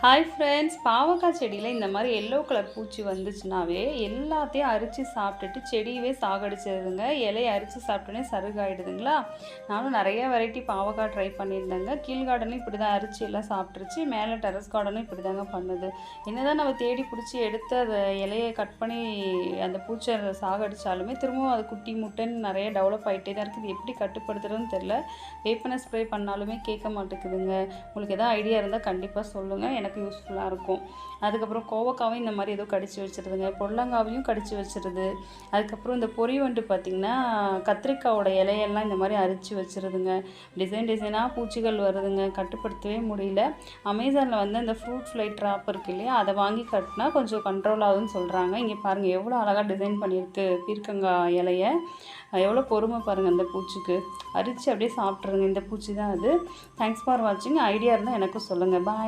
Hi friends பாவக்காய் செடியில் இந்த மாதிரி எல்லோ கலர் பூச்சி வந்துச்சுனாவே எல்லாத்தையும் அரித்து சாப்பிட்டுட்டு செடியவே சாகடிச்சிருதுங்க. இலையை அரித்து சாப்பிட்டோன்னே சருகாயிடுதுங்களா? நானும் நிறைய வெரைட்டி பாவக்காய் ட்ரை பண்ணியிருந்தேங்க. கீழ் கார்டனும் இப்படி தான் அரிச்சு எல்லாம் சாப்பிட்ருச்சு மேலே டெரஸ் கார்டனும் இப்படி தாங்க பண்ணுது. என்னதான் நம்ம தேடி பிடிச்சி எடுத்து அதை இலையை கட் பண்ணி அந்த பூச்சை சாகடிச்சாலுமே திரும்பவும் அது குட்டி முட்டைன்னு நிறைய டெவலப் ஆகிட்டே தான் இருக்குது எப்படி கட்டுப்படுத்துறதுன்னு தெரில வேப்பனை ஸ்ப்ரே பண்ணாலுமே கேட்க மாட்டேங்குதுங்க. உங்களுக்கு எதாவது ஐடியா இருந்தால் கண்டிப்பாக சொல்லுங்கள் எனக்கு யூஸ்ஃபுல்லாக இருக்கும். அதுக்கப்புறம் கோவக்காவும் இந்த மாதிரி ஏதோ கடிச்சு வச்சுருதுங்க. பொடலங்காவையும் கடிச்சு வச்சிருது. அதுக்கப்புறம் இந்த பொறி வண்டு பார்த்திங்கன்னா கத்திரிக்காவோட இலையெல்லாம் இந்த மாதிரி அரிச்சு வச்சிருதுங்க. டிசைன் டிசைனாக பூச்சிகள் வருதுங்க. கட்டுப்படுத்தவே முடியல. அமேசானில் வந்து அந்த ஃப்ரூட் ஃப்ளை ட்ராப் இருக்கு இல்லையா? அதை வாங்கி கட்டினா கொஞ்சம் கண்ட்ரோல் ஆகுதுன்னு சொல்கிறாங்க இங்கே பாருங்கள் எவ்வளோ அழகாக டிசைன் பண்ணியிருக்கு பீர்க்கங்காய் இலையை. எவ்வளோ பொறுமை பாருங்கள் அந்த பூச்சிக்கு. அரிச்சு அப்படியே சாப்பிட்ருங்க இந்த பூச்சி தான் அது. தேங்க்ஸ் ஃபார் வாட்சிங் ஐடியா இருந்தால் எனக்கும் சொல்லுங்கள் பாய்